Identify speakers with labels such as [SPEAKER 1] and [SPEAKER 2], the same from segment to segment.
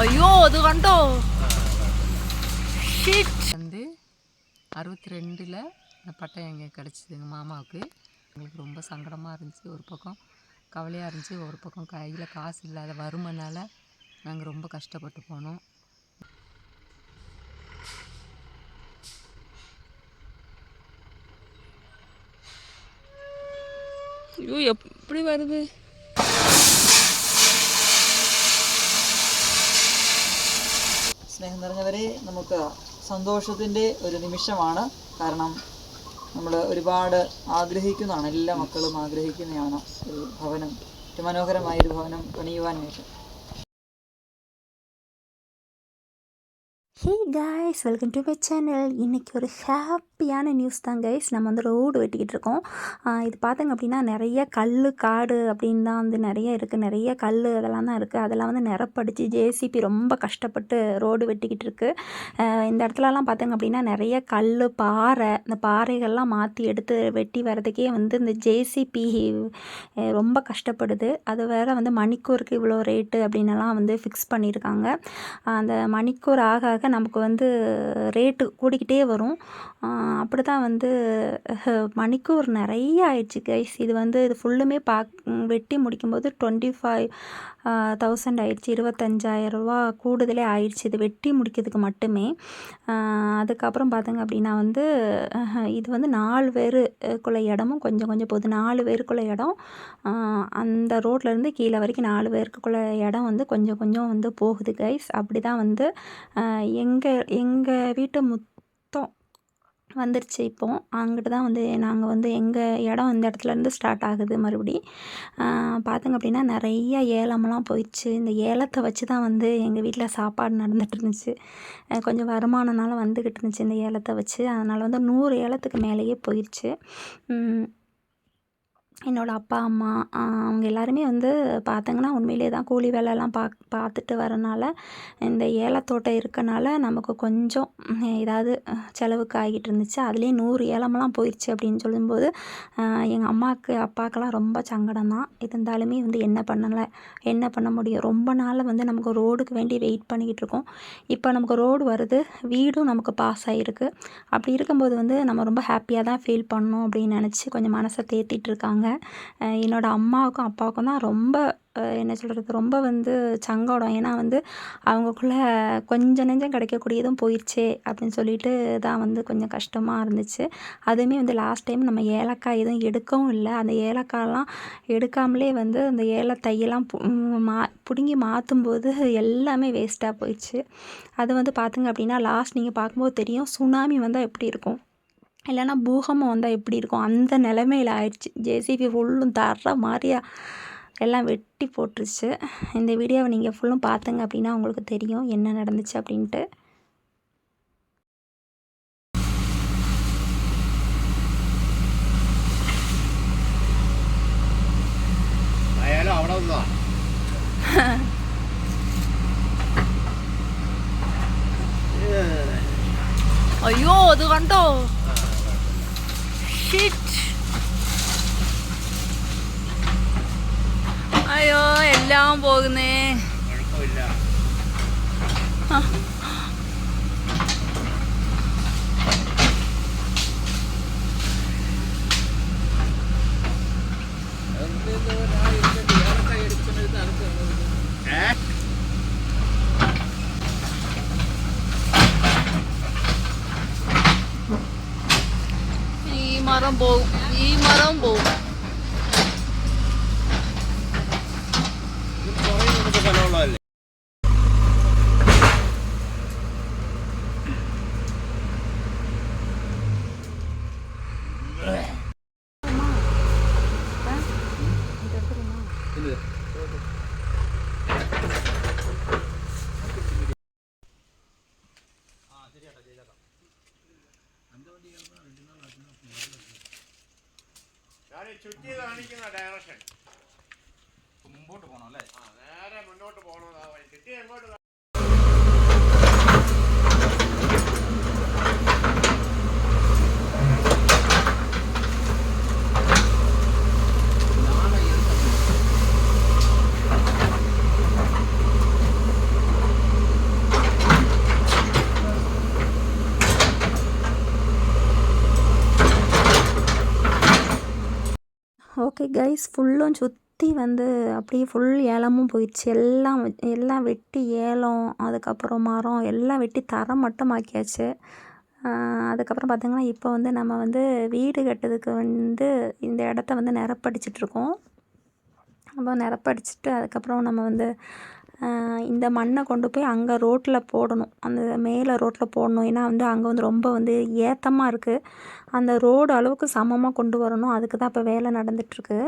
[SPEAKER 1] അയ്യോ അത് കണ്ടോ வந்து அறுபத்தி ரெண்டில் இந்த பட்டம் எங்கே கிடச்சிது எங்கள் மாமாவுக்கு எங்களுக்கு ரொம்ப சங்கடமாக இருந்துச்சு ஒரு பக்கம் கவலையாக இருந்துச்சு ஒரு பக்கம் கையில் காசு இல்லாத வறுமைனால நாங்கள் ரொம்ப கஷ்டப்பட்டு போனோம் ஐயோ எப்படி வருது
[SPEAKER 2] സ്നേഹം നിറഞ്ഞവരെ നമുക്ക് സന്തോഷത്തിന്റെ ഒരു നിമിഷമാണ്. കാരണം നമ്മൾ ഒരുപാട് ആഗ്രഹിക്കുന്നതാണ്. എല്ലാ മക്കളും ആഗ്രഹിക്കുന്നതാണ് ഒരു ഭവനം. ഒരു മനോഹരമായൊരു ഭവനം പണിയുവാനായിട്ട്.
[SPEAKER 3] Hey guys welcome to my channel இன்றைக்கி ஒரு ஹாப்பியான நியூஸ் தான் கைஸ் நம்ம வந்து ரோடு வெட்டிக்கிட்டு இருக்கோம். இது பார்த்தங்க அப்படின்னா நிறைய கல் காடு அப்படின்னு தான் வந்து நிறைய இருக்குது நிறைய கல் அதெல்லாம் தான் இருக்குது அதெல்லாம் வந்து நிரப்படிச்சு ஜேசிபி ரொம்ப கஷ்டப்பட்டு ரோடு வெட்டிக்கிட்டு இருக்குது இந்த இடத்துலலாம் பார்த்தங்க அப்படின்னா நிறைய கல் பாறை இந்த பாறைகள்லாம் மாற்றி எடுத்து வெட்டி வர்றதுக்கே வந்து இந்த ஜேசிபி ரொம்ப கஷ்டப்படுது. அது வேற வந்து மணிக்கூருக்கு இவ்வளோ ரேட்டு அப்படின்னலாம் வந்து ஃபிக்ஸ் பண்ணியிருக்காங்க. அந்த மணிக்கூர் ஆக ஆக நமக்கு வந்து ரேட்டு கூடிக்கிட்டே வரும். அப்படி தான் வந்து மணிக்கூர் நிறைய ஆயிடுச்சு கைஸ் இது வந்து இது ஃபுல்லுமே பாக் வெட்டி முடிக்கும்போது டுவெண்ட்டி ஃபைவ் தௌசண்ட் ஆயிடுச்சு. இருபத்தஞ்சாயிரம் ரூபா கூடுதலே ஆயிடுச்சு. இது வெட்டி முடிக்கிறதுக்கு மட்டுமே. அதுக்கப்புறம் பார்த்தங்க அப்படின்னா வந்து இது வந்து நாலு பேருக்குள்ள இடமும் கொஞ்சம் கொஞ்சம் போகுது. நாலு பேருக்குள்ள இடம் அந்த ரோட்லேருந்து கீழே வரைக்கும் நாலு பேருக்குள்ள இடம் வந்து கொஞ்சம் கொஞ்சம் வந்து போகுது கைஸ் அப்படி தான் வந்து எங்கள் எங்கள் வீட்டு முத் வந்துருச்சு இப்போ. அங்கிட்டு தான் வந்து நாங்கள் வந்து எங்கள் இடம் அந்த இடத்துலேருந்து ஸ்டார்ட் ஆகுது மறுபடி. பார்த்துங்க அப்படின்னா நிறைய ஏலமெல்லாம் போயிடுச்சு. இந்த ஏலத்தை வச்சு தான் வந்து எங்கள் வீட்டில் சாப்பாடு நடந்துட்டு இருந்துச்சு. கொஞ்சம் வருமானம்னால வந்துக்கிட்டு இருந்துச்சு இந்த ஏலத்தை வச்சு. அதனால் வந்து நூறு ஏலத்துக்கு மேலேயே போயிடுச்சு என்னோடய அப்பா அம்மா அவங்க எல்லாருமே வந்து பார்த்தங்கன்னா உண்மையிலே தான் கூலி வேலைலாம் பாக் பார்த்துட்டு வரனால இந்த ஏலத்தோட்டம் இருக்கனால நமக்கு கொஞ்சம் ஏதாவது செலவுக்கு ஆகிட்டு இருந்துச்சு. அதுலேயே நூறு ஏலமெல்லாம் போயிடுச்சு அப்படின்னு சொல்லும்போது எங்கள் அம்மாவுக்கு அப்பாக்கெல்லாம் ரொம்ப சங்கடம் தான். இருந்தாலுமே வந்து என்ன பண்ணலை என்ன பண்ண முடியும்? ரொம்ப நாள் வந்து நமக்கு ரோடுக்கு வேண்டி வெயிட் பண்ணிக்கிட்டு இருக்கோம். இப்போ நமக்கு ரோடு வருது வீடும் நமக்கு பாஸ் ஆகிருக்கு அப்படி இருக்கும்போது வந்து நம்ம ரொம்ப ஹாப்பியாக தான் ஃபீல் பண்ணோம் அப்படின்னு நினச்சி கொஞ்சம் மனசை தேத்திட்டு இருக்காங்க. என்னோடய அம்மாவுக்கும் அப்பாவுக்கும் தான் ரொம்ப என்ன சொல்கிறது ரொம்ப வந்து சங்கடம். ஏன்னா வந்து அவங்கக்குள்ளே கொஞ்சம் நெஞ்சம் கிடைக்கக்கூடியதும் போயிடுச்சே அப்படின்னு சொல்லிட்டு தான் வந்து கொஞ்சம் கஷ்டமாக இருந்துச்சு. அதுவுமே வந்து லாஸ்ட் டைம் நம்ம ஏலக்காய் எதுவும் எடுக்கவும் இல்லை. அந்த ஏலக்காயெல்லாம் எடுக்காமலே வந்து அந்த ஏலத்தையெல்லாம் தையெல்லாம் மா பிடுங்கி மாற்றும்போது எல்லாமே வேஸ்ட்டாக போயிடுச்சு அது வந்து பார்த்துங்க அப்படின்னா லாஸ்ட் நீங்கள் பார்க்கும்போது தெரியும் சுனாமி வந்தால் எப்படி இருக்கும்? இல்லைன்னா பூகம்பம் வந்தால் எப்படி இருக்கும்? அந்த நிலமையில ஆயிடுச்சு. ஜேசிபி ஃபுல்லும் தர மாதிரியா எல்லாம் வெட்டி போட்டுருச்சு. இந்த வீடியோவை நீங்கள் ஃபுல்லும் பார்த்துங்க அப்படின்னா உங்களுக்கு தெரியும் என்ன நடந்துச்சு அப்படின்ட்டு.
[SPEAKER 1] ஐயோ அது வந்தோம் ഷിറ്റ് അയ്യോ എല്ലാം പോകുന്നേ.
[SPEAKER 4] കുഴപ്പമില്ല Marambou. E Marambou. ചുറ്റി കാണിക്കുന്ന ഡയറക്ഷൻ മുമ്പോട്ട് പോകണം അല്ലേ? നേരെ മുന്നോട്ട് പോകണം ചുറ്റി എങ്ങോട്ട്
[SPEAKER 3] ஓகே கைஸ் ஃபுல்லும் சுற்றி வந்து அப்படியே ஃபுல் ஏலமும் போயிடுச்சு. எல்லாம் எல்லாம் வெட்டி ஏலம் அதுக்கப்புறம் மரம் எல்லாம் வெட்டி தரம் மட்டும் ஆக்கியாச்சு அதுக்கப்புறம் பார்த்திங்கன்னா இப்போ வந்து நம்ம வந்து வீடு கட்டுறதுக்கு வந்து இந்த இடத்த வந்து நிரப்படிச்சிட்ருக்கோம் அப்போ நிரப்படிச்சிட்டு அதுக்கப்புறம் நம்ம வந்து இந்த மண்ணை கொண்டு போய் அங்கே ரோட்டில் போடணும். அந்த மேலே ரோட்டில் போடணும். ஏன்னா வந்து அங்கே வந்து ரொம்ப வந்து ஏத்தமாக இருக்குது அந்த ரோடு அளவுக்கு சமமாக கொண்டு வரணும். அதுக்கு தான் இப்போ வேலை நடந்துகிட்ருக்கு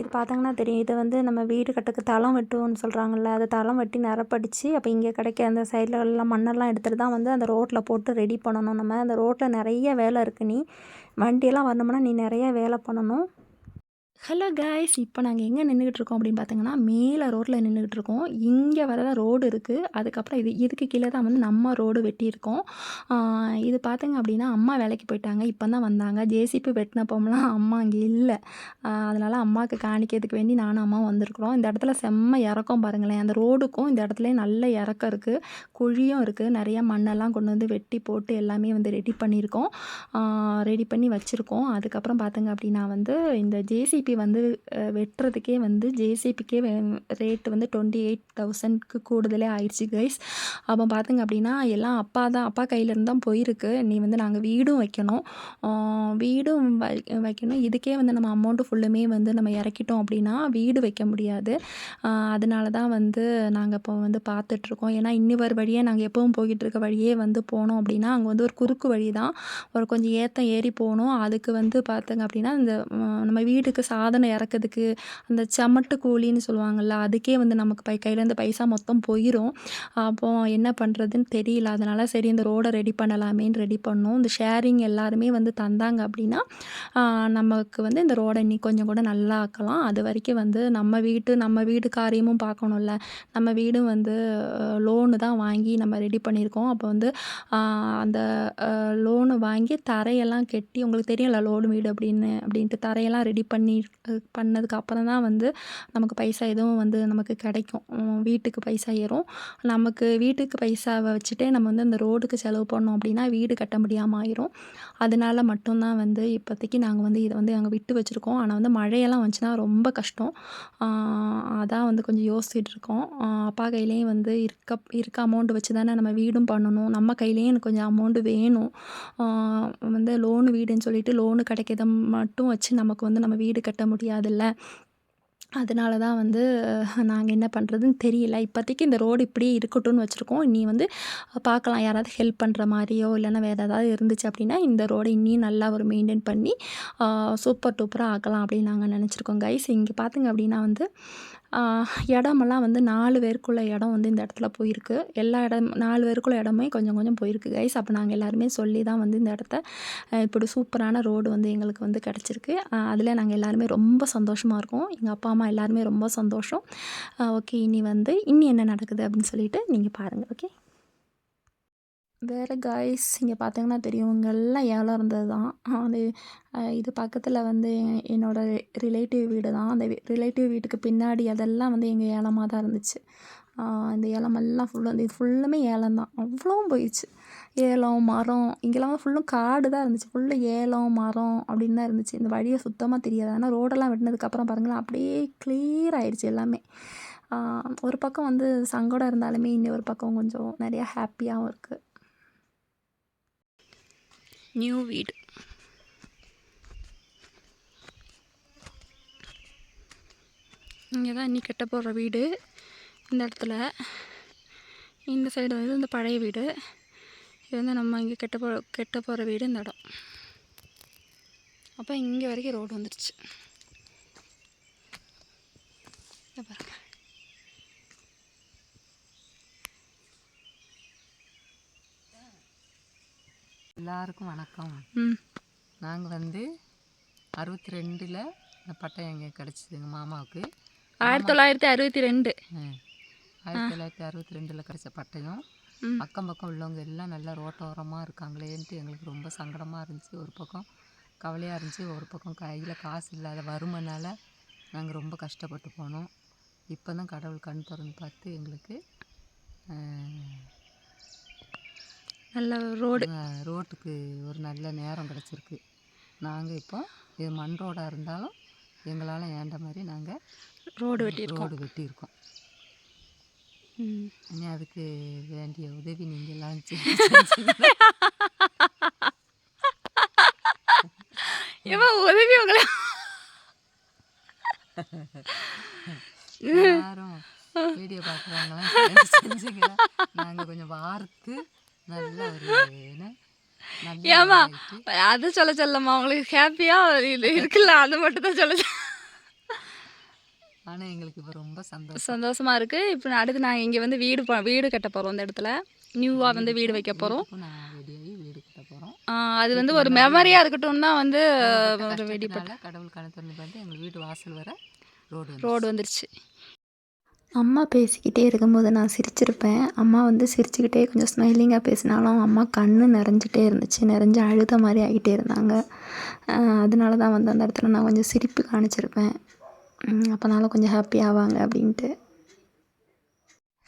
[SPEAKER 3] இது பார்த்தாங்கன்னா தெரியும். இதை வந்து நம்ம வீடு கட்டுக்கு தளம் வெட்டுவோம்னு சொல்கிறாங்கல்ல அதை தளம் வெட்டி நிரப்படிச்சு அப்போ இங்கே கிடைக்க அந்த சைடில் எல்லாம் மண்ணெல்லாம் எடுத்துகிட்டு தான் வந்து அந்த ரோட்டில் போட்டு ரெடி பண்ணணும் நம்ம. அந்த ரோட்டில் நிறைய வேலை இருக்குது நீ. வண்டியெல்லாம் வரணும்னா நீ நிறைய வேலை பண்ணணும். ஹலோ கைஸ் இப்போ நாங்கள் எங்கே நின்றுக்கிட்டு இருக்கோம் அப்படின்னு பார்த்தீங்கன்னா மேலே ரோட்டில் நின்றுக்கிட்டு இருக்கோம். இங்கே வர தான் ரோடு இருக்குது அதுக்கப்புறம் இது இதுக்கு கீழே தான் வந்து நம்ம ரோடு வெட்டியிருக்கோம் இது பார்த்தீங்க அப்படின்னா அம்மா வேலைக்கு போயிட்டாங்க. இப்போ தான் வந்தாங்க ஜேசிபி வெட்டினப்போம்லாம் அம்மா அங்கே இல்லை. அதனால் அம்மாவுக்கு காணிக்கிறதுக்கு வேண்டி நானும் அம்மா வந்திருக்கிறோம். இந்த இடத்துல செம்ம இறக்கம் பாருங்களேன். அந்த ரோடுக்கும் இந்த இடத்துல நல்ல இறக்கம் இருக்குது குழியும் இருக்குது நிறைய மண்ணெல்லாம் கொண்டு வந்து வெட்டி போட்டு எல்லாமே வந்து ரெடி பண்ணியிருக்கோம். ரெடி பண்ணி வச்சுருக்கோம். அதுக்கப்புறம் பார்த்தீங்க அப்படின்னா வந்து இந்த ஜேசிபி வந்து வெட்டுறதுக்கே வந்து ஜேசிபிக்கே ரேட்டு வந்து டுவெண்ட்டி எயிட் தௌசண்ட்க்கு கூடுதலே ஆயிடுச்சு கைஸ் அப்போ பார்த்துங்க அப்படின்னா எல்லாம் அப்பா தான் அப்பா கையிலேருந்து தான் போயிருக்கு. நீ வந்து நாங்கள் வீடும் வைக்கணும். வீடும் வை வைக்கணும். இதுக்கே வந்து நம்ம அமௌண்ட்டு ஃபுல்லுமே வந்து நம்ம இறக்கிட்டோம் அப்படின்னா வீடு வைக்க முடியாது. அதனால தான் வந்து நாங்கள் இப்போ வந்து பார்த்துட்ருக்கோம் ஏன்னா இன்னி வர வழியே நாங்கள் எப்பவும் போய்கிட்டு இருக்க வழியே வந்து போனோம் அப்படின்னா அங்கே வந்து ஒரு குறுக்கு வழி தான் ஒரு கொஞ்சம் ஏற்றம் ஏறி போகணும் அதுக்கு வந்து பார்த்துங்க அப்படின்னா இந்த நம்ம வீட்டுக்கு சாதனை இறக்கிறதுக்கு அந்த சமட்டு கூலின்னு சொல்லுவாங்கள்ல அதுக்கே வந்து நமக்கு பை கையிலேருந்து பைசா மொத்தம் போயிடும் அப்போ என்ன பண்ணுறதுன்னு தெரியல. அதனால் சரி இந்த ரோடை ரெடி பண்ணலாமேன்னு ரெடி பண்ணோம். இந்த ஷேரிங் எல்லாருமே வந்து தந்தாங்க அப்படின்னா நமக்கு வந்து இந்த ரோடை இன்னி கொஞ்சம் கூட நல்லா ஆக்கலாம். அது வரைக்கும் வந்து நம்ம வீட்டு நம்ம வீடு காரியமும் பார்க்கணும்ல. நம்ம வீடும் வந்து லோனு தான் வாங்கி நம்ம ரெடி பண்ணியிருக்கோம். அப்போ வந்து அந்த லோனு வாங்கி தரையெல்லாம் கட்டி உங்களுக்கு தெரியல லோனு வீடு அப்படின்னு அப்படின்ட்டு தரையெல்லாம் ரெடி பண்ணி பண்ணதுக்கு அப்புறம் தான் வந்து நமக்கு பைசா எதுவும் வந்து நமக்கு கிடைக்கும். வீட்டுக்கு பைசா ஏறும். நமக்கு வீட்டுக்கு பைசாவை வச்சுட்டே நம்ம வந்து அந்த ரோடுக்கு செலவு பண்ணோம் அப்படின்னா வீடு கட்ட முடியாமல் ஆயிரும். அதனால மட்டும்தான் வந்து இப்போதைக்கு நாங்கள் வந்து இதை வந்து அங்கே விட்டு வச்சுருக்கோம். ஆனால் வந்து மழையெல்லாம் வந்துச்சுன்னா ரொம்ப கஷ்டம். அதான் வந்து கொஞ்சம் யோசிச்சுட்டு இருக்கோம். அப்பா கையிலேயும் வந்து இருக்க இருக்க அமௌண்ட் வச்சு தானே நம்ம வீடும் பண்ணணும். நம்ம கையிலேயும் எனக்கு கொஞ்சம் அமௌண்ட்டு வேணும். வந்து லோனு வீடுன்னு சொல்லிட்டு லோனு கிடைக்கிறத மட்டும் வச்சு நமக்கு வந்து நம்ம வீடு கட்ட முடியாதுல்ல. அதனால தான் வந்து நாங்கள் என்ன பண்ணுறதுன்னு தெரியல. இப்போதைக்கு இந்த ரோடு இப்படியே இருக்கட்டும்னு வச்சுருக்கோம். இனி வந்து பார்க்கலாம். யாராவது ஹெல்ப் பண்ணுற மாதிரியோ இல்லைன்னா வேறு ஏதாவது இருந்துச்சு அப்படின்னா இந்த ரோடை இன்னும் நல்லா ஒரு மெயின்டைன் பண்ணி சூப்பர் டூப்பராக ஆக்கலாம் அப்படின்னு நாங்கள் நினச்சிருக்கோம் கைஸ் இங்கே பார்த்துங்க அப்படின்னா வந்து இடமெல்லாம் வந்து நாலு பேருக்குள்ள இடம் வந்து இந்த இடத்துல போயிருக்கு. எல்லா இடம் நாலு பேருக்குள்ள இடமே கொஞ்சம் கொஞ்சம் போயிருக்கு கைஸ் அப்போ நாங்கள் எல்லாருமே சொல்லி தான் வந்து இந்த இடத்த இப்படி சூப்பரான ரோடு வந்து எங்களுக்கு வந்து கிடச்சிருக்கு. அதில் நாங்கள் எல்லாருமே ரொம்ப சந்தோஷமாக இருக்கோம். எங்கள் அப்பா அம்மா எல்லாருமே ரொம்ப சந்தோஷம். ஓகே இனி வந்து இனி என்ன நடக்குது அப்படின்னு சொல்லிட்டு நீங்கள் பாருங்கள் ஓகே வேறு காய்ஸ் இங்கே பார்த்தீங்கன்னா தெரியும் இங்கே எல்லாம் ஏலம் இருந்தது தான் அது இது பக்கத்தில் வந்து என்னோடய என்னோட ரிலேட்டிவ் வீடு தான் அந்த ரிலேட்டிவ் வீட்டுக்கு பின்னாடி அதெல்லாம் வந்து எங்கள் ஏலமாக தான் இருந்துச்சு இந்த ஏலமெல்லாம் ஃபுல்லும் இது ஃபுல்லுமே ஏலம் தான் அவ்வளோவும் போயிடுச்சு. ஏலம் மரம் இங்கெல்லாம் ஃபுல்லும் காடு தான் இருந்துச்சு. ஃபுல்லு ஏலம் மரம் அப்படின்னு தான் இருந்துச்சு. இந்த வழியை சுத்தமாக தெரியாது. ஆனால் ரோடெல்லாம் வெட்டினதுக்கப்புறம் பாருங்களேன் அப்படியே கிளியர் ஆயிடுச்சு எல்லாமே. ஒரு பக்கம் வந்து சங்கடம் இருந்தாலுமே இன்னொரு பக்கம் கொஞ்சம் நிறையா ஹாப்பியாகவும் இருக்குது நியூ வீடு. இங்கே தான் இன்னி கட்ட போகிற வீடு. இந்த இடத்துல. இந்த சைடு வந்து இந்த பழைய வீடு. இது வந்து நம்ம இங்கே கெட்ட போ கெட்ட போகிற வீடு இந்த இடம். அப்போ இங்கே வரைக்கும் ரோடு வந்துடுச்சு
[SPEAKER 1] எல்லாருக்கும் வணக்கம். நாங்கள் வந்து அறுபத்தி ரெண்டில் இந்த பட்டயம் எங்கே கிடச்சிது எங்கள் மாமாவுக்கு.
[SPEAKER 3] ஆயிரத்தி தொள்ளாயிரத்தி அறுபத்தி ரெண்டு.
[SPEAKER 1] ஆயிரத்தி தொள்ளாயிரத்தி அறுபத்தி ரெண்டில் கிடச்ச பட்டயம். அக்கம் பக்கம் உள்ளவங்க எல்லாம் நல்லா ரோட்டோரமாக இருக்காங்களேன்ட்டு எங்களுக்கு ரொம்ப சங்கடமாக இருந்துச்சு. ஒரு பக்கம் கவலையாக இருந்துச்சு ஒரு பக்கம் கையில் காசு இல்லாத வறுமைனால நாங்கள் ரொம்ப கஷ்டப்பட்டு போனோம். இப்போ தான் கடவுள் கண் திறந்து பார்த்து எங்களுக்கு
[SPEAKER 3] நல்ல ரோடு.
[SPEAKER 1] ரோட்டுக்கு ஒரு நல்ல நேரம் கிடச்சிருக்கு. நாங்கள் இப்போ இது மண் ரோடாக இருந்தாலும் எங்களால் ஏண்ட மாதிரி நாங்கள்
[SPEAKER 5] ரோடு வெட்டியிருக்கோம்.
[SPEAKER 1] ரோடு வெட்டியிருக்கோம்.
[SPEAKER 5] ம்.
[SPEAKER 1] இனி அதுக்கு வேண்டிய உதவி நீங்கள் எல்லாம்
[SPEAKER 5] ஏம்மா உதவி உங்களை
[SPEAKER 1] யாரும் வீடியோ பார்க்குறாங்களாம் செஞ்சுங்களா நாங்கள் கொஞ்சம் வார்த்து இதாயிட்டு,
[SPEAKER 5] அது சொல்ல சொல்லம்மா உங்களுக்கு ஹாப்பியாக இருக்குல்ல அது மட்டும் தான் சொல்ல
[SPEAKER 1] ஆனா எங்களுக்கு இப்போ ரொம்ப சந்தோஷம்.
[SPEAKER 5] சந்தோஷமா இருக்கு. இப்போ அடுத்து நாங்கள் இங்கே வந்து வீடு வீடு கட்ட போகிறோம் இந்த இடத்துல. நியூவாக வந்து வீடு வைக்க
[SPEAKER 1] போகிறோம்
[SPEAKER 5] அது வந்து ஒரு மெமரியாக இருக்கட்டும் தான் வந்து ஒரு வெடி
[SPEAKER 1] கடவுள் கணக்கு பார்த்து எங்கள் வீட்டு வாசல் வர ரோடு வந்து
[SPEAKER 5] ரோடு வந்துருச்சு.
[SPEAKER 3] அம்மா பேசிக்கிட்டே இருக்கும்போது நான் சிரிச்சிருப்பேன். அம்மா வந்து சிரிச்சுக்கிட்டே கொஞ்சம் ஸ்மைலிங்காக பேசினாலும் அம்மா கண்ணு நிறைஞ்சிட்டே இருந்துச்சு. நிறைஞ்சு அழுத மாதிரி ஆகிட்டே இருந்தாங்க. அதனால தான் வந்து அந்த இடத்துல நான் கொஞ்சம் சிரிப்பு காணிச்சிருப்பேன். அப்போனால கொஞ்சம் ஹாப்பி ஆவாங்க அப்படின்ட்டு.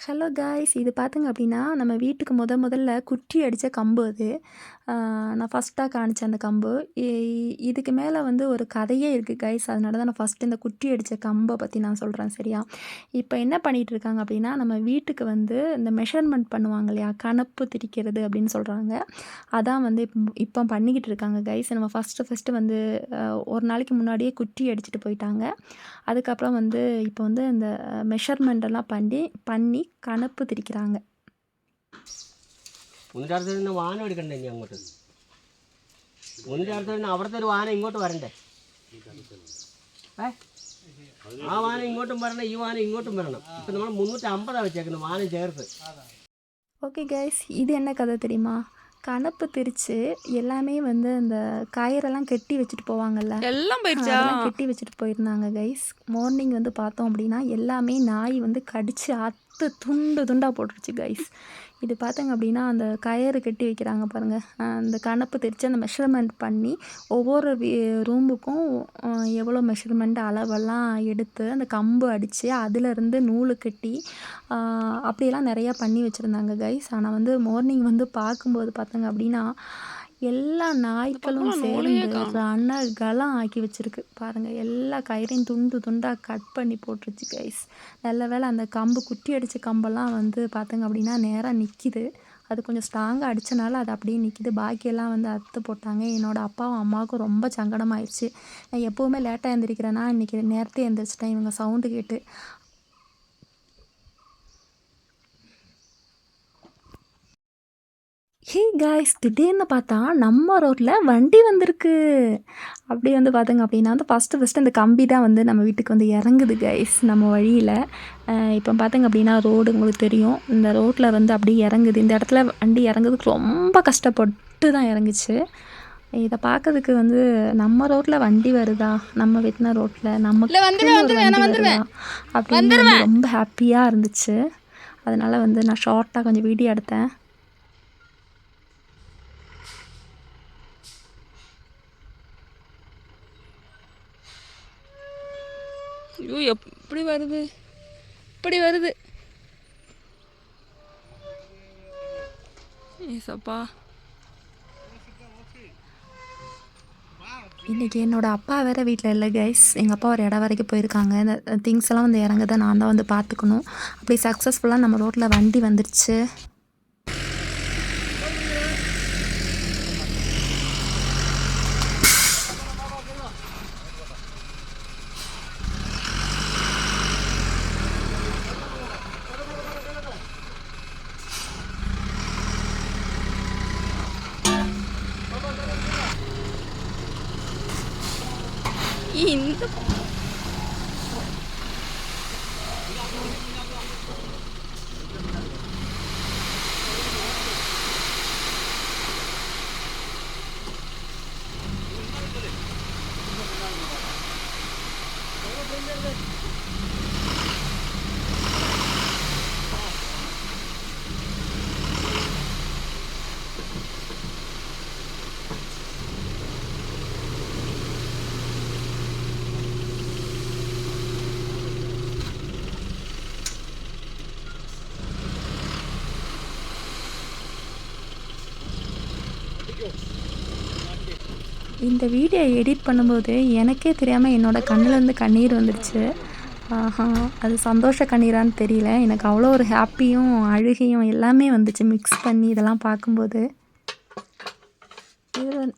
[SPEAKER 3] ஹலோ காய்ஸ் இது பார்த்துங்க அப்படின்னா நம்ம வீட்டுக்கு முத முதல்ல குட்டி அடித்த கம்பு அது. நான் ஃபஸ்ட்டாக காணிச்சேன் அந்த கம்பு. இதுக்கு மேலே வந்து ஒரு கதையே இருக்குது கைஸ் அதனால தான் நான் ஃபஸ்ட்டு இந்த குட்டி அடித்த கம்பை பற்றி நான் சொல்கிறேன் சரியா? இப்போ என்ன பண்ணிகிட்டு இருக்காங்க அப்படின்னா நம்ம வீட்டுக்கு வந்து இந்த மெஷர்மெண்ட் பண்ணுவாங்க இல்லையா? கணப்பு திரிக்கிறது அப்படின்னு சொல்கிறாங்க அதான் வந்து இப்போ இப்போ பண்ணிக்கிட்டு இருக்காங்க கைஸ் நம்ம ஃபஸ்ட்டு ஃபஸ்ட்டு வந்து ஒரு நாளைக்கு முன்னாடியே குட்டி அடிச்சுட்டு போயிட்டாங்க. அதுக்கப்புறம் வந்து இப்போ வந்து இந்த மெஷர்மெண்ட் எல்லாம் பண்ணி பண்ணி கணப்பு திரிக்கிறாங்க
[SPEAKER 6] ഒന്നിൻ്റെ അടുത്ത് നിന്ന് വാഹനം എടുക്കണ്ടേ ഇനി അങ്ങോട്ട് ഒന്നിൻ്റെ അടുത്ത് നിന്ന് അവിടുത്തെ ഒരു വാഹനം ഇങ്ങോട്ട് വരണ്ടേ ഏ? ആ വാഹനം ഇങ്ങോട്ടും വരണം ഈ വാഹനം ഇങ്ങോട്ടും വരണം ഇപ്പം നമ്മൾ മുന്നൂറ്റി അമ്പതാണ് വെച്ചേക്കുന്നത് വാഹനം ചേർത്ത്
[SPEAKER 3] ஓகே கைஸ் இது என்ன கதை தெரியுமா கணப்பு திரித்து எல்லாமே வந்து அந்த கயிறெல்லாம் கெட்டி வச்சுட்டு போவாங்கல்ல
[SPEAKER 5] எல்லாம் போயிடுச்சா
[SPEAKER 3] அதெல்லாம் கெட்டி வச்சுட்டு போயிருந்தாங்க கைஸ் மார்னிங் வந்து பார்த்தோம் அப்படின்னா எல்லாமே நாய் வந்து கடிச்சு அத்து துண்டு துண்டாக போட்டுருச்சு கைஸ் இது பார்த்தங்க அப்படின்னா அந்த கயிறு கட்டி வைக்கிறாங்க பாருங்கள் அந்த கணப்பு தெரித்து அந்த மெஷர்மெண்ட் பண்ணி ஒவ்வொரு ரூமுக்கும் எவ்வளோ மெஷர்மெண்ட் அளவெல்லாம் எடுத்து அந்த கம்பு அடித்து அதிலிருந்து நூல் கட்டி அப்படியெல்லாம் நிறையா பண்ணி வச்சுருந்தாங்க கைஸ் ஆனால் வந்து மார்னிங் வந்து பார்க்கும்போது பார்த்தங்க அப்படின்னா எல்லா நாய்க்களும் சேர்ந்து ரணகலம் ஆக்கி வச்சிருக்கு. பாருங்க எல்லா கயிறையும் துண்டு துண்டாக கட் பண்ணி போட்டுருச்சு கைஸ் நல்ல வேளை அந்த கம்பு குட்டி அடித்த கம்பெல்லாம் வந்து பார்த்தங்க அப்படின்னா நேராக நிற்கிது அது கொஞ்சம் ஸ்ட்ராங்காக அடித்தனால அது அப்படியே நிற்கிது பாக்கியெல்லாம் வந்து அறுத்து போட்டாங்க. என்னோட அப்பாவும் அம்மாவுக்கும் ரொம்ப சங்கடமாயிருச்சு. நான் எப்போவுமே லேட்டாக எழுந்திரிக்கிறேன்னா இன்றைக்கி நேரத்தை எழுந்திரிச்சிட்டேன் இவங்க சவுண்டு கேட்டு. ஹே காய்ஸ் திடீர்னு பார்த்தா நம்ம ரோட்டில் வண்டி வந்திருக்கு. அப்படி வந்து பார்த்தங்க அப்படின்னா வந்து ஃபஸ்ட்டு ஃபஸ்ட்டு அந்த கம்பி தான் வந்து நம்ம வீட்டுக்கு வந்து இறங்குது கைஸ் நம்ம வழியில். இப்போ பார்த்தங்க அப்படின்னா ரோடு உங்களுக்கு தெரியும். இந்த ரோட்டில் வந்து அப்படியே இறங்குது. இந்த இடத்துல வண்டி இறங்குறதுக்கு ரொம்ப கஷ்டப்பட்டு தான் இறங்குச்சு. இதை பார்க்கறதுக்கு வந்து நம்ம ரோட்டில் வண்டி வருதா? நம்ம வெட்டின
[SPEAKER 5] வந்துருவேன்.
[SPEAKER 3] வருதா? அப்படின்னு ரொம்ப ஹாப்பியாக இருந்துச்சு. அதனால் வந்து நான் ஷார்ட்டாக கொஞ்சம் வீடியோ எடுத்தேன்.
[SPEAKER 5] ஐயோ எப்படி வருது? இப்படி வருது. ஏசப்பா
[SPEAKER 3] இன்றைக்கி என்னோடய அப்பா வேறு வீட்டில் இல்லை கைஸ் எங்கள் அப்பா ஒரு இடம் வரைக்கும் போயிருக்காங்க. இந்த திங்ஸ் எல்லாம் வந்து இறங்குதை நான் தான் வந்து பார்த்துக்கணும். அப்படி சக்ஸஸ்ஃபுல்லாக நம்ம ரோட்டில் வண்டி வந்துருச்சு.
[SPEAKER 5] இந்த
[SPEAKER 3] வீடியோ எடிட் பண்ணும்போது எனக்கே தெரியாமல் என்னோடய கண்ணுலேருந்து கண்ணீர் வந்துடுச்சு ஆஹா அது சந்தோஷ கண்ணீரான்னு தெரியல. எனக்கு அவ்வளோ ஒரு ஹாப்பியும் அழுகையும் எல்லாமே வந்துச்சு. மிக்ஸ் பண்ணி இதெல்லாம் பார்க்கும்போது.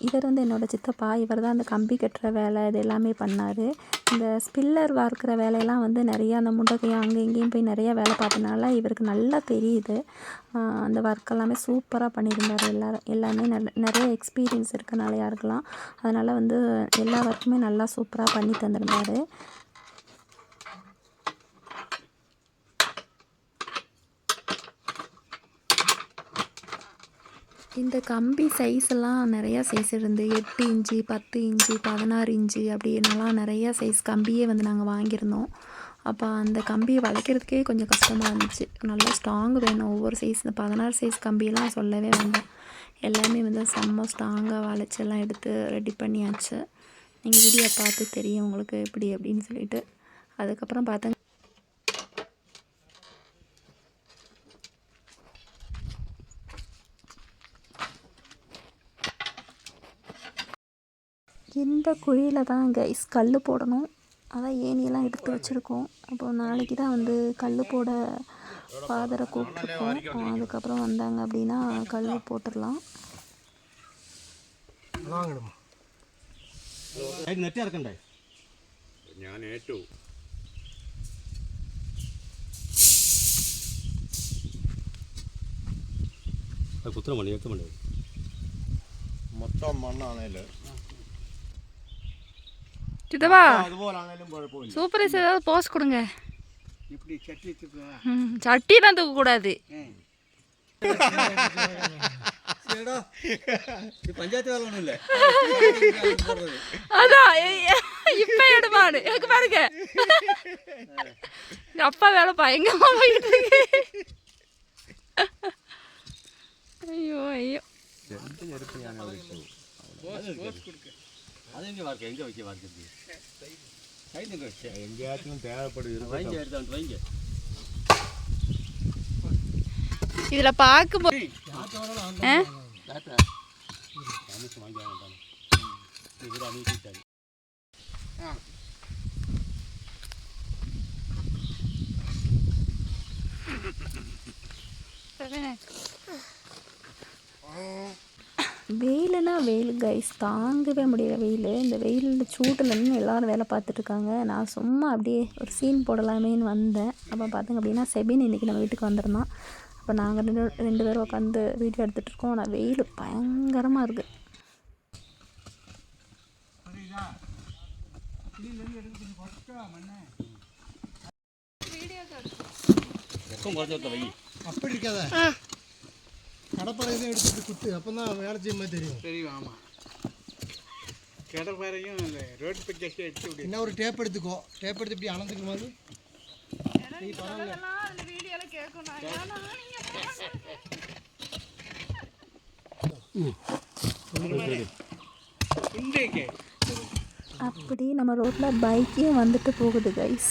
[SPEAKER 3] இவர் வந்து என்னோடய வந்து என்னோட சித்தப்பா. இவர் தான் அந்த கம்பி கட்டுற வேலை இது எல்லாமே பண்ணார். இந்த ஸ்பில்லர் வார்க்கிற வேலையெல்லாம் வந்து நிறையா அந்த முண்டகையும் அங்கே இங்கேயும் போய் நிறையா வேலை பார்த்தனால இவருக்கு நல்லா தெரியுது. அந்த ஒர்க் எல்லாமே சூப்பராக பண்ணியிருந்தார் எல்லாரும் எல்லாமே. நல்ல நிறைய எக்ஸ்பீரியன்ஸ் இருக்கனால யாருக்கெல்லாம் அதனால் வந்து எல்லா ஒர்க்குமே நல்லா சூப்பராக பண்ணி தந்திருந்தார். இந்த கம்பி சைஸெல்லாம் நிறையா சைஸ் இருந்து எட்டு இன்ச்சு பத்து இன்ச்சு பதினாறு இன்ச்சு அப்படின்னலாம் நிறையா சைஸ் கம்பியே வந்து நாங்கள் வாங்கியிருந்தோம். அப்போ அந்த கம்பியை வளைக்கிறதுக்கே கொஞ்சம் கஷ்டமாக இருந்துச்சு. நல்லா ஸ்ட்ராங் வேணும். ஒவ்வொரு சைஸ் இந்த பதினாறு சைஸ் கம்பியெல்லாம் சொல்லவே வேண்டாம். எல்லாமே வந்து செம்ம ஸ்ட்ராங்காக வளைச்செல்லாம் எடுத்து ரெடி பண்ணியாச்சு. நீங்கள் வீடியோ பார்த்து தெரியும் உங்களுக்கு எப்படி அப்படின்னு சொல்லிட்டு. அதுக்கப்புறம் பார்த்தா இந்த குழியில் தான் கைஸ் கல் போடணும் அதான் ஏணியெல்லாம் எடுத்து வச்சுருக்கோம் அப்போ நாளைக்கு தான் வந்து கல் போட ஃபாதரை கூப்பிட்ருக்கோம் அதுக்கப்புறம் வந்தாங்க அப்படின்னா கல் போட்டுடலாம்
[SPEAKER 7] നെറ്റ് ഇറക്കണ്ടേ
[SPEAKER 8] ഞാൻ ഏറ്റു
[SPEAKER 7] അത് കുത്തണം പണി ഏറ്റവും പണി
[SPEAKER 8] മൊത്തം മണ്ണാണേല്
[SPEAKER 9] சித்தப்பா சூப்பர் ஏதாவது போஸ் கொடுங்க
[SPEAKER 8] சட்டி
[SPEAKER 9] தான் தூக்கக்கூடாது அதான் இப்ப எடுமாடு எனக்கு பாருங்க அப்பா வேலை பயங்கரமா போயிட்டு இருக்கு ஐயோ ஐயோ
[SPEAKER 7] அது எங்கே வார்க்கு எங்கே வைக்க வார்க்கு
[SPEAKER 8] கைதுங்க வச்சு.
[SPEAKER 7] எங்கேயாச்சும் தேவைப்படுது வாங்கி எடுத்தாண்டு வைங்க.
[SPEAKER 9] இதில் பார்க்கும்போது ஆ.
[SPEAKER 3] வெயிலுனா வெயில் கைஸ் தாங்கவே முடியல வெயில். இந்த வெயில் சூட்டுலேருந்து எல்லாரும் வேலை பார்த்துட்ருக்காங்க நான் சும்மா அப்படியே ஒரு சீன் போடலாமேன்னு வந்தேன். அப்போ பார்த்திங்க அப்படின்னா செபின் இன்றைக்கி நம்ம வீட்டுக்கு வந்திருந்தான். அப்போ நாங்கள் ரெண்டு ரெண்டு பேரும் உட்காந்து வீடியோ எடுத்துகிட்டு இருக்கோம். ஆனால் வெயில் பயங்கரமாக இருக்குது
[SPEAKER 10] அப்படி இருக்காத. கடப்படை தான் எடுத்துட்டு குத்து அப்போ தான் வேலை செய்யும் மாதிரி தெரியும்
[SPEAKER 8] தெரியும் ஆமாம் கடற்கரையும் ரோட் பிக்சர்ஸ் எடுத்து விடு.
[SPEAKER 10] என்ன ஒரு டேப் எடுத்துக்கோ. டேப் எடுத்து இப்படி அளந்துக்கும் போது
[SPEAKER 3] அப்படி நம்ம ரோட்டில் பைக்கையும் வந்துட்டு போகுது கைஸ்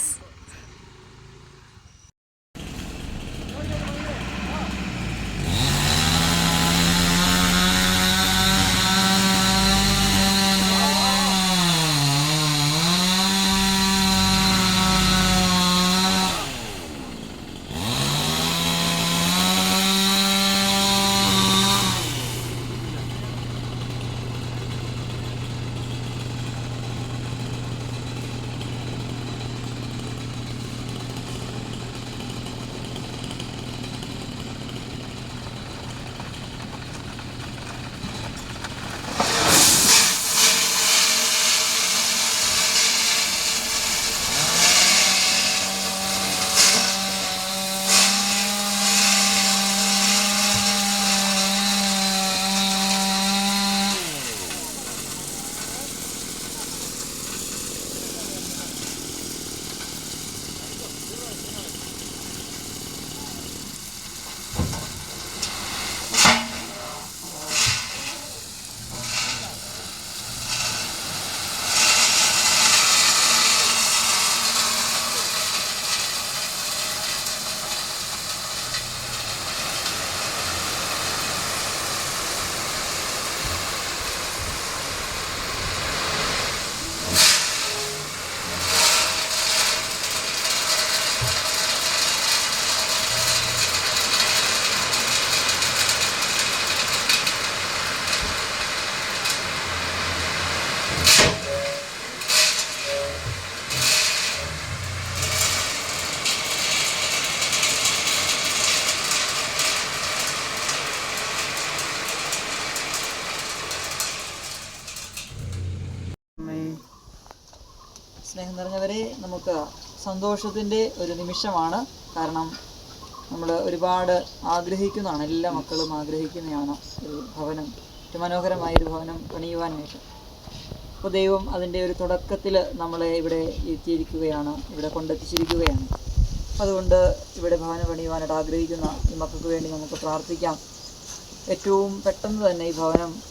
[SPEAKER 2] നമുക്ക് സന്തോഷത്തിന്റെ ഒരു നിമിഷമാണ്. കാരണം നമ്മൾ ഒരുപാട് ആഗ്രഹിക്കുന്നതാണ്. എല്ലാ മക്കളും ആഗ്രഹിക്കുന്നതാണ് ഒരു ഭവനം ഒരു മനോഹരമായൊരു ഭവനം പണിയുവാനായിട്ട് അപ്പോൾ ദൈവം അതിന്റെ ഒരു തുടക്കത്തിൽ നമ്മളെ ഇവിടെ എത്തിയിരിക്കുകയാണ് ഇവിടെ കൊണ്ടെത്തിച്ചിരിക്കുകയാണ്. അതുകൊണ്ട് ഇവിടെ ഭവനം പണിയുവാനായിട്ട് ആഗ്രഹിക്കുന്ന ഈ മക്കൾക്ക് വേണ്ടി നമുക്ക് പ്രാർത്ഥിക്കാം. ഏറ്റവും പെട്ടെന്ന് തന്നെ ഈ ഭവനം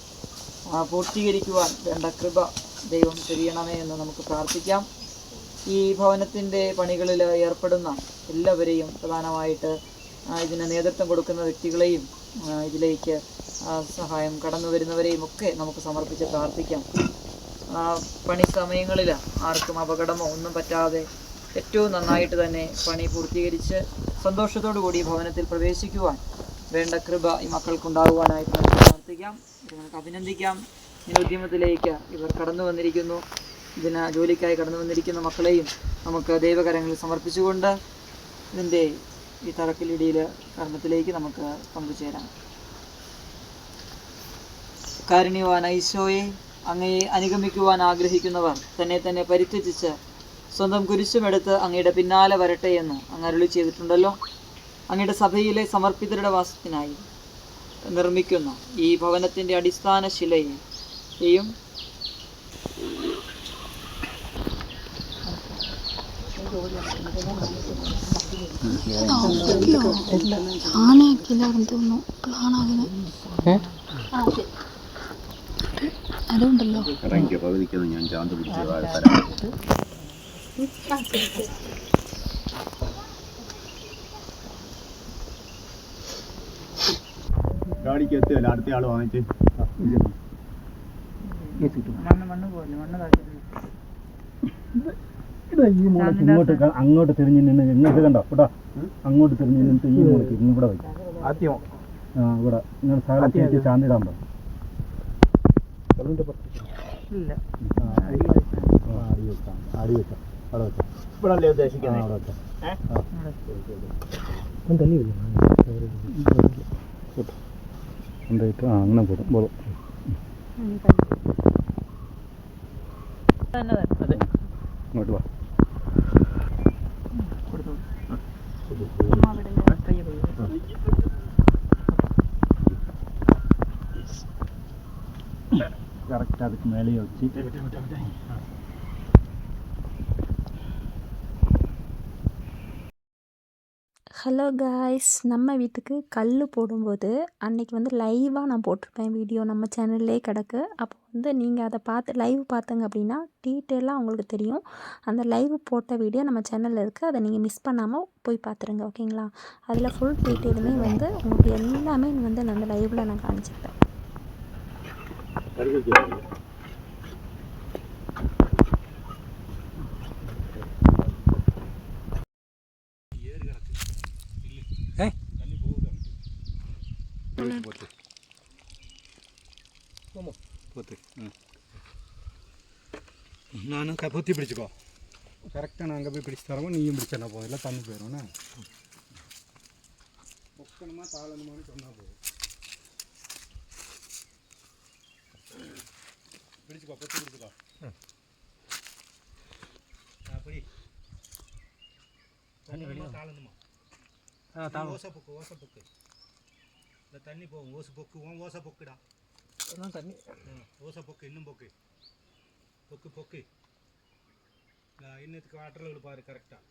[SPEAKER 2] പൂർത്തീകരിക്കുവാൻ വേണ്ട കൃപ ദൈവം ചെയ്യണമേ എന്ന് നമുക്ക് പ്രാർത്ഥിക്കാം. ഈ ഭവനത്തിന്റെ പണികളിൽ ഏർപ്പെടുന്ന എല്ലാവരെയും പ്രധാനമായിട്ട് ഇതിന് നേതൃത്വം കൊടുക്കുന്ന വ്യക്തികളെയും ഇതിലേക്ക് സഹായം കടന്നു വരുന്നവരെയും ഒക്കെ നമുക്ക് സമർപ്പിച്ച് പ്രാർത്ഥിക്കാം. പണി സമയങ്ങളിൽ ആർക്കും അപകടമോ ഒന്നും പറ്റാതെ ഏറ്റവും നന്നായിട്ട് തന്നെ പണി പൂർത്തീകരിച്ച് സന്തോഷത്തോടു കൂടി ഭവനത്തിൽ പ്രവേശിക്കുവാൻ വേണ്ട കൃപ ഈ മക്കൾക്കുണ്ടാകുവാനായിട്ട് നമുക്ക് പ്രാർത്ഥിക്കാം. നിങ്ങൾക്ക് അഭിനന്ദിക്കാം. ഈ ഉദ്യമത്തിലേക്ക് ഇവർ കടന്നു വന്നിരിക്കുന്നു. ഇതിന് ജോലിക്കായി കടന്നു വന്നിരിക്കുന്ന മക്കളെയും നമുക്ക് ദൈവകരങ്ങളിൽ സമർപ്പിച്ചുകൊണ്ട് ഇതിന്റെ ഈ തറക്കല്ലിടിയിൽ കർമ്മത്തിലേക്ക് നമുക്ക് പങ്കുചേരാം. കാരുണ്യവാൻ ഐശോയെ അങ്ങയെ അനുഗമിക്കുവാൻ ആഗ്രഹിക്കുന്നവർ തന്നെ തന്നെ പരിത്യജിച്ച് സ്വന്തം കുരിശുമെടുത്ത് അങ്ങയുടെ പിന്നാലെ വരട്ടെ എന്ന് അങ്ങ് അരുളി ചെയ്തിട്ടുണ്ടല്ലോ. അങ്ങയുടെ സഭയിലെ സമർപ്പിതരുടെ വാസത്തിനായി നിർമ്മിക്കുന്ന ഈ ഭവനത്തിന്റെ അടിസ്ഥാന ശിലയെയും
[SPEAKER 5] ആനയൊക്കെയില്ലായിരുന്നു തോന്നുന്നു
[SPEAKER 11] ഞാൻ അടുത്ത ആൾ വാങ്ങിച്ച്
[SPEAKER 2] മണ്ണ് മണ്ണ് പോലെ മണ്ണ് കാണിച്ചു താഴ്ത്തി
[SPEAKER 11] ഈ മുളക്ക് ഇങ്ങോട്ട് ക- അങ്ങോട്ട് തിരിഞ്ഞ് നിന്ന് ഇങ്ങോട്ട് കണ്ടോ? ഇവിടെ. അങ്ങോട്ട് തിരിഞ്ഞ് നിന്നിട്ട് ഈ മുളക്ക് ഇങ്ങ് ഇവിടെ വയ്ക്കും.
[SPEAKER 4] ആദ്യം
[SPEAKER 11] ആ ഇവിടെ. നിങ്ങൾ സാധനം ചേച്ചി ചാന്തിടാൻ പറ.
[SPEAKER 2] ഇല്ല.
[SPEAKER 11] അടി വെക്കാം. അടി വെക്കാം. അവിടെ വെക്കാം
[SPEAKER 4] ഇവിടെ അല്ലേ
[SPEAKER 11] ആ,
[SPEAKER 4] ഉദ്ദേശിക്കുന്നത്
[SPEAKER 11] അവിടെ വെക്കാം കൊണ്ടുപോയിട്ട് ആ. അങ്ങനെ
[SPEAKER 2] തന്നെ തന്നെ
[SPEAKER 11] ഇങ്ങോട്ട് വാ. அதுக்கு மேலேயே வச்சு.
[SPEAKER 3] ஹலோ காய்ஸ் நம்ம வீட்டுக்கு கல் போடும்போது அன்னைக்கு வந்து லைவாக நான் போட்டிருப்பேன் வீடியோ நம்ம சேனல்லே கிடக்கு. அப்போ வந்து நீங்கள் அதை பார்த்து லைவ் பார்த்தங்க அப்படின்னா டீட்டெயிலாக உங்களுக்கு தெரியும். அந்த லைவ் போட்ட வீடியோ நம்ம சேனலில் இருக்குது அதை நீங்கள் மிஸ் பண்ணாமல் போய் பார்த்துருங்க ஓகேங்களா அதில் ஃபுல் டீட்டெயிலுமே வந்து உங்களுக்கு எல்லாமே வந்து நான் அந்த லைவில் நான் காமிச்சிருப்பேன்.
[SPEAKER 11] போத்து நானும் க பொத்தி பிடிச்சிக்கோ. கரெக்டாக நான் அங்கே போய் பிடிச்சி தரவும் நீயும் பிடிச்சா போதும் இல்லை தண்ணி போயிடும்ண்ணே பொக்கணுமா தாளணுமான்னு சொன்னால் போதும் பிடிச்சிக்கோ பொத்தி பிடிச்சிக்கோ அப்படி தண்ணி வெளியே தாளணுமா ஓசை பொக்கு ஓசை பொக்கு இந்த தண்ணி போகும் ஓசை பொக்கு உன் ஓசை பொக்குடா
[SPEAKER 10] தண்ணி.
[SPEAKER 11] ஓசை பொக்கு இன்னும் பொக்கு. பொக்கு பொக்கு. இன்னத்துக்கு வாட்டரில் விழு பாரு கரெக்டாக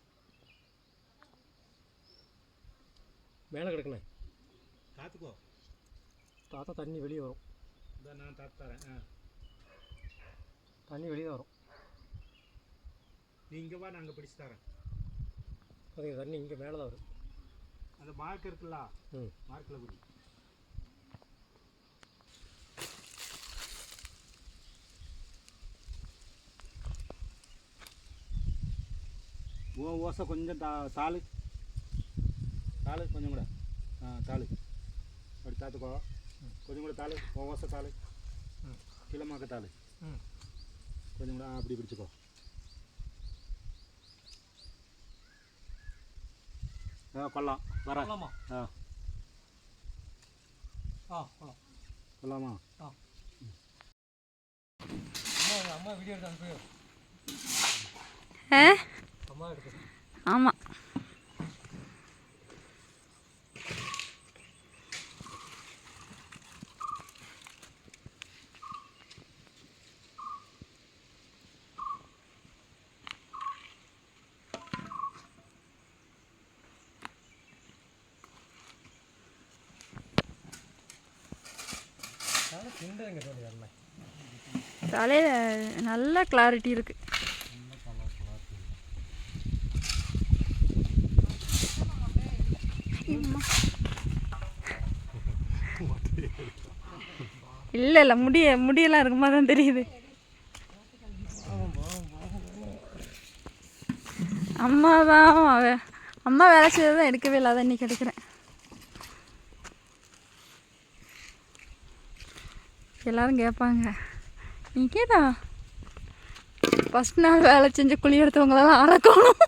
[SPEAKER 10] மேலே கிடக்குண்ணே.
[SPEAKER 11] காத்துக்கோ.
[SPEAKER 10] தாத்தா தண்ணி வெளியே வரும்.
[SPEAKER 11] இந்த நான் தாத்து தரேன். ஆ.
[SPEAKER 10] தண்ணி வெளியே வரும்.
[SPEAKER 11] நீ இங்கே வா நான் அங்கே பிடிச்சி தரேன்.
[SPEAKER 10] அது தண்ணி இங்கே மேலே தான் வரும்.
[SPEAKER 11] அந்த மார்க் இருக்குல்ல?
[SPEAKER 10] ம்.
[SPEAKER 11] மார்க்கில் பிடி ஓ ஓசை கொஞ்சம் தா தாளு. தாளு கொஞ்சம் கூட. ஆ தாளு. அப்படி தாத்துக்கோ. கொஞ்சம் கூட தாளு. ஓ ஓசை தாளு. கிளமாக்க தாளு.
[SPEAKER 10] ம்.
[SPEAKER 11] கொஞ்சம் கூட ஆ, அப்படி பிடிச்சிக்கோ. ஆ கொல்லாம் வர. ஆ.
[SPEAKER 10] ஆ போகலாம்
[SPEAKER 11] கொல்லாமா
[SPEAKER 10] அம்மா அம்மா வீடியோ எடுத்து அனுப்பி
[SPEAKER 5] ஆமாம் தலையில் நல்ல கிளாரிட்டி இருக்குது இல்லை இல்லை முடிய முடியெல்லாம் இருக்குமா தான் தெரியுது. அம்மா தான் அவ- அம்மா வேலை செய்யறது தான் எடுக்கவே இல்லாத இன்னைக்கு எடுக்கிறேன். எல்லாரும் கேட்பாங்க. நீ கேட்டா? ஃபஸ்ட் நாள் வேலை செஞ்சு குழி எடுத்தவங்களெல்லாம் அறக்கணும்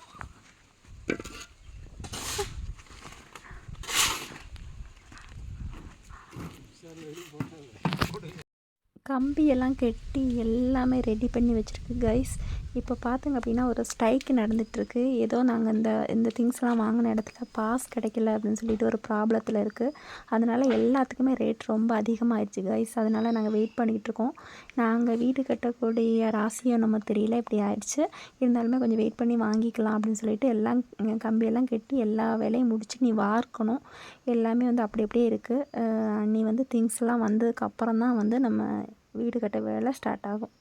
[SPEAKER 3] கம்பியெல்லாம் கட்டி எல்லாமே ரெடி பண்ணி வச்சுருக்கு கைஸ் இப்போ பார்த்திங்க அப்படின்னா ஒரு ஸ்ட்ரைக் நடந்துகிட்ருக்கு ஏதோ நாங்கள் இந்த இந்த திங்ஸ்லாம் வாங்கின இடத்துல பாஸ் கிடைக்கல அப்படின்னு சொல்லிட்டு ஒரு ப்ராப்ளத்தில் இருக்குது அதனால் எல்லாத்துக்குமே ரேட் ரொம்ப அதிகமாகிடுச்சு கைஸ் அதனால் நாங்கள் வெயிட் பண்ணிக்கிட்டு இருக்கோம். நாங்கள் வீடு கட்டக்கூடிய ராசியும் நம்ம தெரியல இப்படி ஆயிடுச்சு. இருந்தாலுமே கொஞ்சம் வெயிட் பண்ணி வாங்கிக்கலாம் அப்படின்னு சொல்லிட்டு எல்லாம் கம்பியெல்லாம் கட்டி எல்லா வேலையும் முடிச்சு நீ வார்க்கணும் எல்லாமே வந்து அப்படி அப்படியே இருக்குது நீ வந்து திங்ஸ்லாம் வந்ததுக்கப்புறம் தான் வந்து நம்ம வீடு கட்ட வேலை ஸ்டார்ட் ஆகும்.